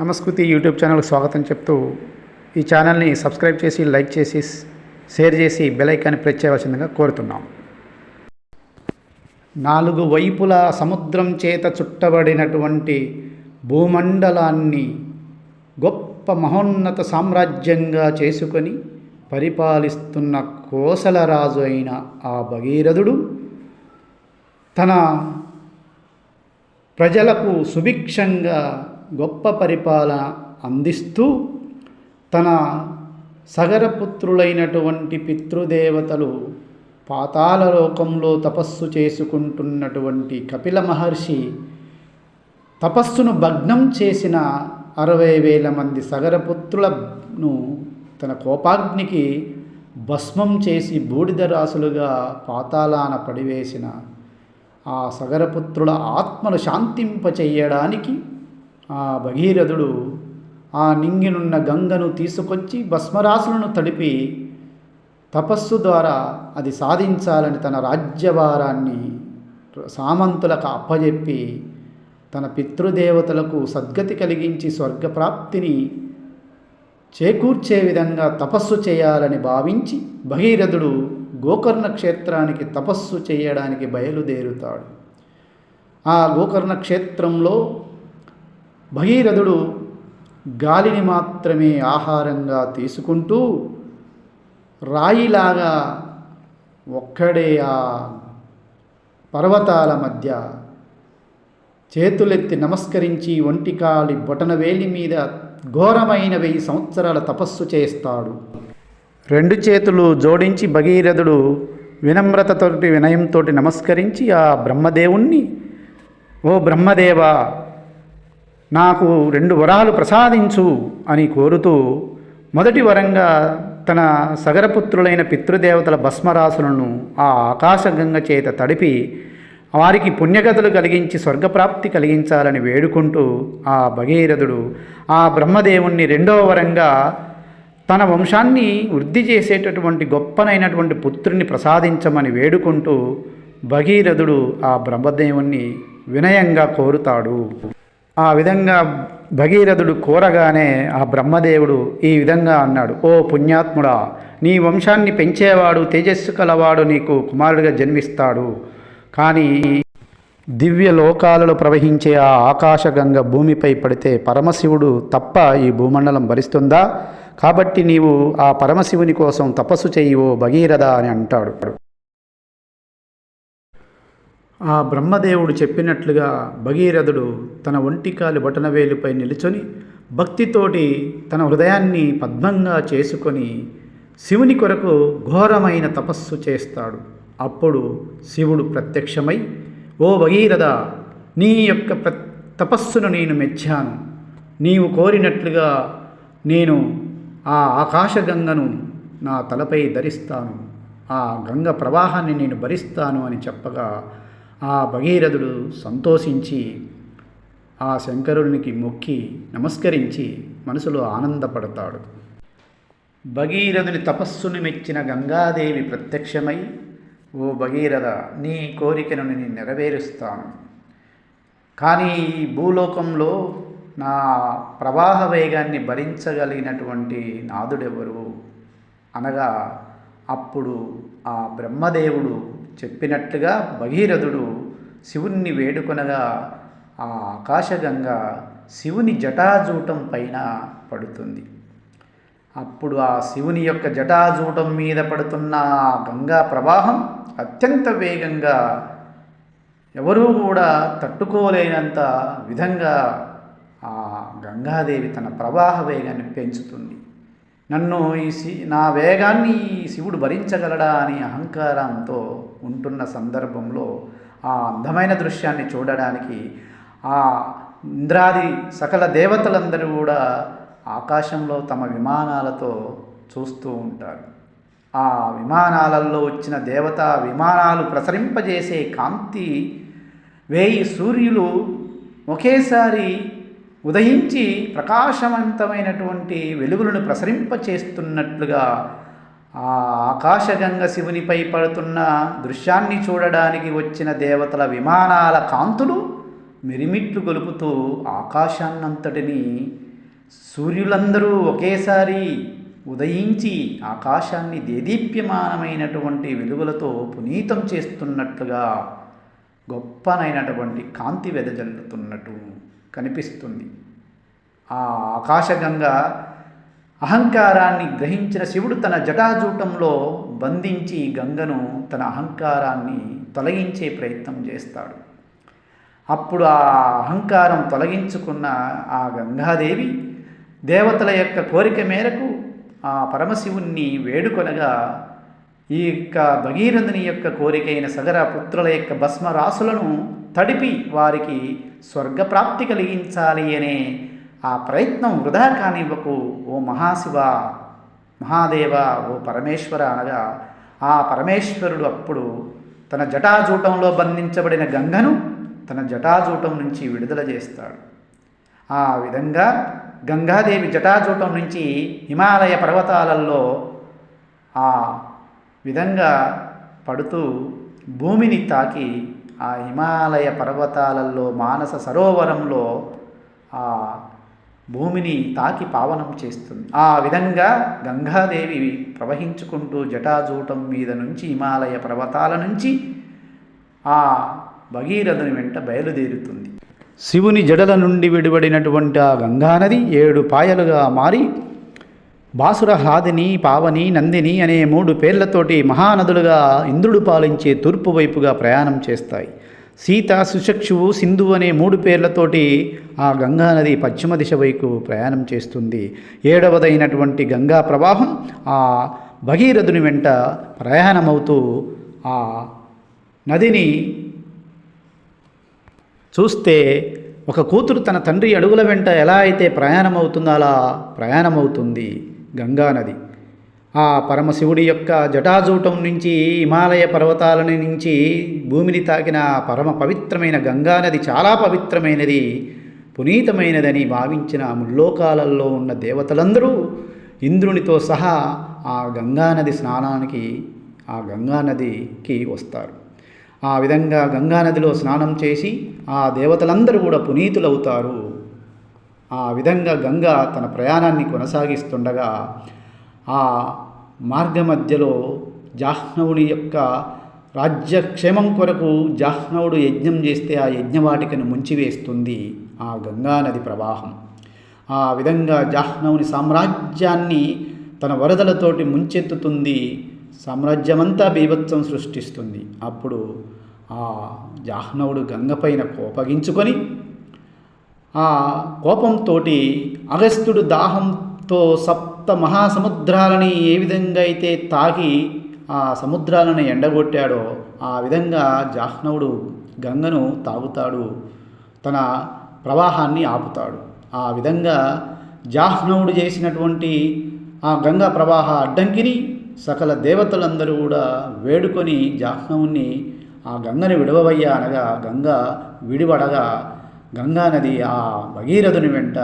నమస్కృతి YouTube ఛానల్కి స్వాగతం చెప్తూ ఈ ఛానల్ని సబ్స్క్రైబ్ చేసి లైక్ చేసి షేర్ చేసి బెలైకాన్ని ప్రెస్ చేయవలసిందిగా కోరుతున్నాం. నాలుగు వైపుల సముద్రం చేత చుట్టబడినటువంటి భూమండలాన్ని గొప్ప మహోన్నత సామ్రాజ్యంగా చేసుకొని పరిపాలిస్తున్న కోసలరాజు అయిన ఆ భగీరథుడు తన ప్రజలకు సుభిక్షంగా గొప్ప పరిపాలన అందిస్తూ తన సగరపుత్రులైనటువంటి పితృదేవతలు పాతాల లోకంలో తపస్సు చేసుకుంటున్నటువంటి కపిల మహర్షి తపస్సును భగ్నం చేసిన అరవై వేల మంది సగరపుత్రులను తన కోపాగ్నికి భస్మం చేసి బూడిద రాసులుగా పాతాళాన పడివేసిన ఆ సగరపుత్రుల ఆత్మను శాంతింపచేయడానికి ఆ భగీరథుడు ఆ నింగినున్న గంగను తీసుకొచ్చి భస్మరాసులను తడిపి తపస్సు ద్వారా అది సాధించాలని తన రాజ్యభారాన్ని సామంతులకు అప్పజెప్పి తన పితృదేవతలకు సద్గతి కలిగించి స్వర్గప్రాప్తిని చేకూర్చే విధంగా తపస్సు చేయాలని భావించి భగీరథుడు గోకర్ణ క్షేత్రానికి తపస్సు చేయడానికి బయలుదేరుతాడు. ఆ గోకర్ణ క్షేత్రంలో భగీరథుడు గాలిని మాత్రమే ఆహారంగా తీసుకుంటూ రాయిలాగా ఒక్కడే ఆ పర్వతాల మధ్య చేతులెత్తి నమస్కరించి ఒంటికాలి బొటనవేలి మీద ఘోరమైన వెయ్యి సంవత్సరాల తపస్సు చేస్తాడు. రెండు చేతులు జోడించి భగీరథుడు వినమ్రతతోటి వినయంతో నమస్కరించి ఆ బ్రహ్మదేవుణ్ణి ఓ బ్రహ్మదేవా నాకు రెండు వరాలు ప్రసాదించు అని కోరుతూ మొదటి వరంగా తన సగరపుత్రులైన పితృదేవతల భస్మరాసులను ఆ ఆకాశగంగ చేత తడిపి వారికి పుణ్యగతులు కలిగించి స్వర్గప్రాప్తి కలిగించాలని వేడుకుంటూ ఆ భగీరథుడు ఆ బ్రహ్మదేవుణ్ణి రెండవ వరంగా తన వంశాన్ని వృద్ధి చేసేటటువంటి గొప్పనైనటువంటి పుత్రుని ప్రసాదించమని వేడుకుంటూ భగీరథుడు ఆ బ్రహ్మదేవుణ్ణి వినయంగా కోరుతాడు. ఆ విధంగా భగీరథుడు కోరగానే ఆ బ్రహ్మదేవుడు ఈ విధంగా అన్నాడు ఓ పుణ్యాత్ముడా నీ వంశాన్ని పెంచేవాడు తేజస్సు కలవాడు నీకు కుమారుడిగా జన్మిస్తాడు. కానీ దివ్య లోకాలలో ప్రవహించే ఆ ఆకాశగంగ భూమిపై పడితే పరమశివుడు తప్ప ఈ భూమండలం భరిస్తుందా? కాబట్టి నీవు ఆ పరమశివుని కోసం తపస్సు చేయువో ఓ భగీరథ అని అంటాడు. ఆ బ్రహ్మదేవుడు చెప్పినట్లుగా భగీరథుడు తన ఒంటికాలి బొటనవేలుపై నిలుచొని భక్తితోటి తన హృదయాన్ని పద్మంగా చేసుకొని శివుని కొరకు ఘోరమైన తపస్సు చేస్తాడు. అప్పుడు శివుడు ప్రత్యక్షమై ఓ భగీరథ నీ యొక్క ప్ర తపస్సును నేను మెచ్చాను. నీవు కోరినట్లుగా నేను ఆ ఆకాశగంగను నా తలపై ధరిస్తాను. ఆ గంగ ప్రవాహాన్ని నేను భరిస్తాను అని చెప్పగా ఆ భగీరథుడు సంతోషించి ఆ శంకరునికి మొక్కి నమస్కరించి మనసులో ఆనందపడతాడు. భగీరథుని తపస్సును మెచ్చిన గంగాదేవి ప్రత్యక్షమై ఓ భగీరథ నీ కోరికను నేను నెరవేరుస్తాను. కానీ ఈ భూలోకంలో నా ప్రవాహ వేగాన్ని భరించగలిగినటువంటి నాదుడెవరు? అనగా అప్పుడు ఆ బ్రహ్మదేవుడు చెప్పినట్లుగా భగీరథుడు శివుణ్ణి వేడుకొనగా ఆ ఆకాశగంగా శివుని జటాజూటం పైన పడుతుంది. అప్పుడు ఆ శివుని యొక్క జటాజూటం మీద పడుతున్న ఆ గంగా ప్రవాహం అత్యంత వేగంగా ఎవరూ కూడా తట్టుకోలేనంత విధంగా ఆ గంగాదేవి తన ప్రవాహ వేగాన్ని పెంచుతుంది. నన్ను ఈ సి నా వేగాన్ని ఈ శివుడు భరించగలడా అని అహంకారంతో ఉంటున్న సందర్భంలో ఆ అందమైన దృశ్యాన్ని చూడడానికి ఆ ఇంద్రాది సకల దేవతలందరూ కూడా ఆకాశంలో తమ విమానాలతో చూస్తూ ఉంటారు. ఆ విమానాలలో వచ్చిన దేవత విమానాలు ప్రసరింపజేసే కాంతి వేయి సూర్యులు ఒకేసారి ఉదయించి ప్రకాశవంతమైనటువంటి వెలుగులను ప్రసరింపచేస్తున్నట్లుగా ఆ ఆకాశగంగ శివునిపై పడుతున్న దృశ్యాన్ని చూడడానికి వచ్చిన దేవతల విమానాల కాంతులు మిరిమిట్లు గొలుపుతూ ఆకాశాన్నంతటిని సూర్యులందరూ ఒకేసారి ఉదయించి ఆకాశాన్ని దేదీప్యమానమైనటువంటి వెలుగులతో పునీతం చేస్తున్నట్లుగా గొప్పనైనటువంటి కాంతి వెదజల్లుతున్నట్టు. కనిపిస్తుంది. ఆ ఆకాశగంగ అహంకారాన్ని గ్రహించిన శివుడు తన జటాజూటంలో బంధించి గంగను తన అహంకారాన్ని తొలగించే ప్రయత్నం చేస్తాడు. అప్పుడు ఆ అహంకారం తొలగించుకున్న ఆ గంగాదేవి దేవతల యొక్క కోరిక మేరకు ఆ పరమశివుణ్ణి వేడుకొనగా ఈ యొక్క భగీరథుని యొక్క కోరికైన సగర పుత్రుల యొక్క భస్మరాసులను తడిపి వారికి స్వర్గప్రాప్తి కలిగించాలి అనే ఆ ప్రయత్నం వృధా కానివ్వకు ఓ మహాశివ మహాదేవ ఓ పరమేశ్వర అనగా ఆ పరమేశ్వరుడు అప్పుడు తన జటాజూటంలో బంధించబడిన గంగను తన జటాజూటం నుంచి విడుదల చేస్తాడు. ఆ విధంగా గంగాదేవి జటాజూటం నుంచి హిమాలయ పర్వతాలలో ఆ విధంగా పడుతూ భూమిని తాకి ఆ హిమాలయ పర్వతాలలో మానస సరోవరంలో ఆ భూమిని తాకి పావనం చేస్తుంది. ఆ విధంగా గంగాదేవి ప్రవహించుకుంటూ జటాజూటం మీద నుంచి హిమాలయ పర్వతాల నుంచి ఆ భగీరథుని వెంట బయలుదేరుతుంది. శివుని జడల నుండి విడిపడినటువంటి ఆ గంగానది ఏడు పాయలుగా మారి బాసుర హాదిని పావని నందిని అనే మూడు పేర్లతోటి మహానదులుగా ఇంద్రుడు పాలించే తూర్పు వైపుగా ప్రయాణం చేస్తాయి. సీత సుశక్షువు సింధు అనే మూడు పేర్లతోటి ఆ గంగానది పశ్చిమ దిశ వైపు ప్రయాణం చేస్తుంది. ఏడవదైనటువంటి గంగా ప్రవాహం ఆ భగీరథుని వెంట ప్రయాణమవుతూ ఆ నదిని చూస్తే ఒక కూతురు తన తండ్రి అడుగుల వెంట ఎలా అయితే ప్రయాణమవుతుందో అలా ప్రయాణమవుతుంది. గంగానది ఆ పరమశివుడి యొక్క జటాజూటం నుంచి హిమాలయ పర్వతాల నుంచి భూమిని తాకిన పరమ పవిత్రమైన గంగానది చాలా పవిత్రమైనది పునీతమైనదని భావించిన ముల్లోకాలలో ఉన్న దేవతలందరూ ఇంద్రునితో సహా ఆ గంగానది స్నానానికి ఆ గంగానదికి వస్తారు. ఆ విధంగా గంగానదిలో స్నానం చేసి ఆ దేవతలందరూ కూడా పునీతులవుతారు. ఆ విధంగా గంగ తన ప్రయాణాన్ని కొనసాగిస్తుండగా ఆ మార్గ మధ్యలో జాహ్నవుడి యొక్క రాజ్యక్షేమం కొరకు జాహ్నవుడు యజ్ఞం చేస్తే ఆ యజ్ఞవాటికను ముంచివేస్తుంది ఆ గంగానది ప్రవాహం. ఆ విధంగా జాహ్నవుని సామ్రాజ్యాన్ని తన వరదలతోటి ముంచెత్తుతుంది. సామ్రాజ్యమంతా బీభత్సం సృష్టిస్తుంది. అప్పుడు ఆ జాహ్నవుడు గంగపైన కోపగించుకొని ఆ కోపంతో అగస్త్యుడు దాహంతో సప్త మహాసముద్రాలని ఏ విధంగా అయితే తాకి ఆ సముద్రాలను ఎండగొట్టాడో ఆ విధంగా జాహ్నవుడు గంగను తాగుతాడు. తన ప్రవాహాన్ని ఆపుతాడు. ఆ విధంగా జాహ్నవుడు చేసినటువంటి ఆ గంగా ప్రవాహ అడ్డంకిని సకల దేవతలందరూ కూడా వేడుకొని జాహ్నవుని ఆ గంగని విడవవయ్యా అనగా గంగ విడివడగా గంగా నది ఆ భగీరథుని వెంట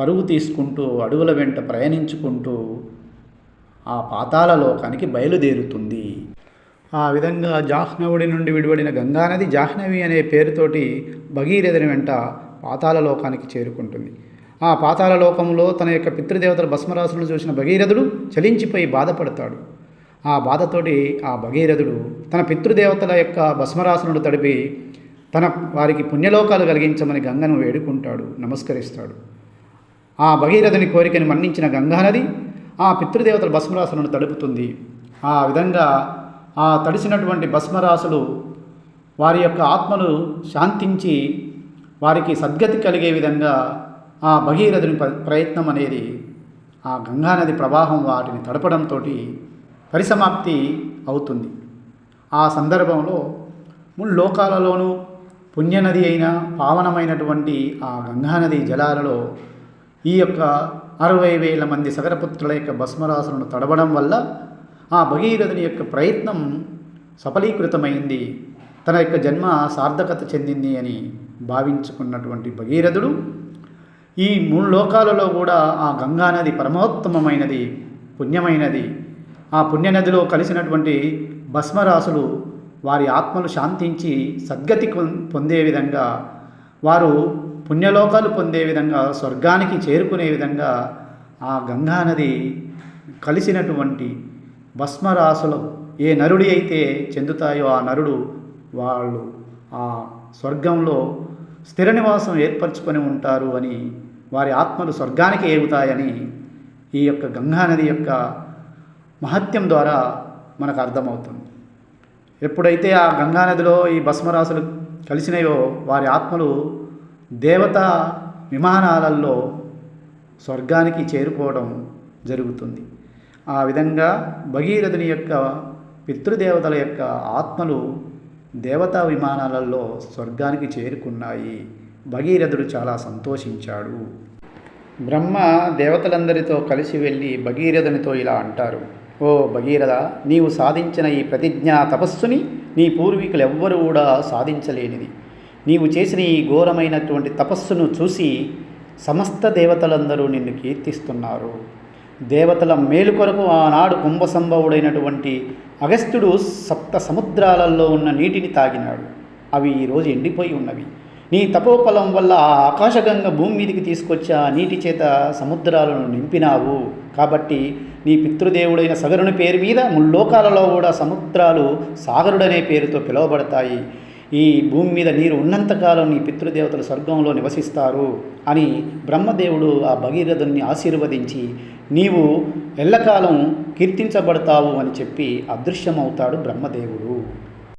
పరుగు తీసుకుంటూ అడవుల వెంట ప్రయాణించుకుంటూ ఆ పాతాల లోకానికి బయలుదేరుతుంది. ఆ విధంగా జాహ్నవుడి నుండి విడిపడిన గంగానది జాహ్నవి అనే పేరుతోటి భగీరథుని వెంట పాతాల లోకానికి చేరుకుంటుంది. ఆ పాతాల లోకంలో తన యొక్క పితృదేవతల భస్మరాశులను చూసిన భగీరథుడు చలించిపోయి బాధపడతాడు. ఆ బాధతోటి ఆ భగీరథుడు తన పితృదేవతల యొక్క భస్మరాశులను తడిపి తన వారికి పుణ్యలోకాలు కలిగించమని గంగను వేడుకుంటాడు నమస్కరిస్తాడు. ఆ భగీరథుని కోరికను మన్నించిన గంగానది ఆ పితృదేవతల భస్మరాశులను తడుపుతుంది. ఆ విధంగా ఆ తడిసినటువంటి భస్మరాశులు వారి యొక్క ఆత్మలు శాంతించి వారికి సద్గతి కలిగే విధంగా ఆ భగీరథుని ప్ర- ప్రయత్నం అనేది ఆ గంగానది ప్రవాహం వాటిని తడపడంతో పరిసమాప్తి అవుతుంది. ఆ సందర్భంలో ముల్లోకాలలోనూ పుణ్యనది అయిన పావనమైనటువంటి ఆ గంగానది జలాలలో ఈ యొక్క అరవై వేల మంది సగరపుత్రుల యొక్క భస్మరాసులను తడవడం వల్ల ఆ భగీరథుని యొక్క ప్రయత్నం సఫలీకృతమైంది. తన యొక్క జన్మ సార్థకత చెందింది అని భావించుకున్నటువంటి భగీరథుడు ఈ మూడు లోకాలలో కూడా ఆ గంగానది పరమోత్తమమైనది పుణ్యమైనది. ఆ పుణ్యనదిలో కలిసినటువంటి భస్మరాసులు వారి ఆత్మలు శాంతించి సద్గతి పొందే విధంగా వారు పుణ్యలోకాలు పొందే విధంగా స్వర్గానికి చేరుకునే విధంగా ఆ గంగా నది కలిసినటువంటి భస్మరాశులు ఏ నరుడి అయితే చెందుతాయో ఆ నరుడు వాళ్ళు ఆ స్వర్గంలో స్థిర నివాసం ఏర్పరచుకొని ఉంటారు అని వారి ఆత్మలు స్వర్గానికి ఏగుతాయని ఈ యొక్క గంగానది యొక్క మహత్యం ద్వారా మనకు అర్థమవుతుంది. ఎప్పుడైతే ఆ గంగానదిలో ఈ భస్మరాశులు కలిసినాయో వారి ఆత్మలు దేవత విమానాలలో స్వర్గానికి చేరుకోవడం జరుగుతుంది. ఆ విధంగా భగీరథుని యొక్క పితృదేవతల యొక్క ఆత్మలు దేవతా విమానాలలో స్వర్గానికి చేరుకున్నాయి. భగీరథుడు చాలా సంతోషించాడు. బ్రహ్మ దేవతలందరితో కలిసి వెళ్ళి భగీరథునితో ఇలా అంటారు. ఓ భగీరథ నీవు సాధించిన ఈ ప్రతిజ్ఞా తపస్సుని నీ పూర్వీకులు ఎవ్వరూ కూడా సాధించలేనిది. నీవు చేసిన ఈ ఘోరమైనటువంటి తపస్సును చూసి సమస్త దేవతలందరూ నిన్ను కీర్తిస్తున్నారు. దేవతల మేలు కొరకు ఆనాడు కుంభసంభవుడైనటువంటి అగస్త్యుడు సప్త సముద్రాలలో ఉన్న నీటిని తాగినాడు. అవి ఈరోజు ఎండిపోయి ఉన్నవి. నీ తపోఫలం వల్ల ఆ ఆకాశగంగ భూమి మీదకి తీసుకొచ్చి ఆ నీటి చేత సముద్రాలను నింపినావు. కాబట్టి నీ పితృదేవుడైన సగరుని పేరు మీద ముల్లోకాలలో కూడా సముద్రాలు సాగరుడనే పేరుతో పిలువబడతాయి. ఈ భూమి మీద నీరు ఉన్నంతకాలం నీ పితృదేవతలు స్వర్గంలో నివసిస్తారు అని బ్రహ్మదేవుడు ఆ భగీరథుని ఆశీర్వదించి నీవు ఎల్లకాలం కీర్తించబడతావు అని చెప్పి అదృశ్యమవుతాడు బ్రహ్మదేవుడు.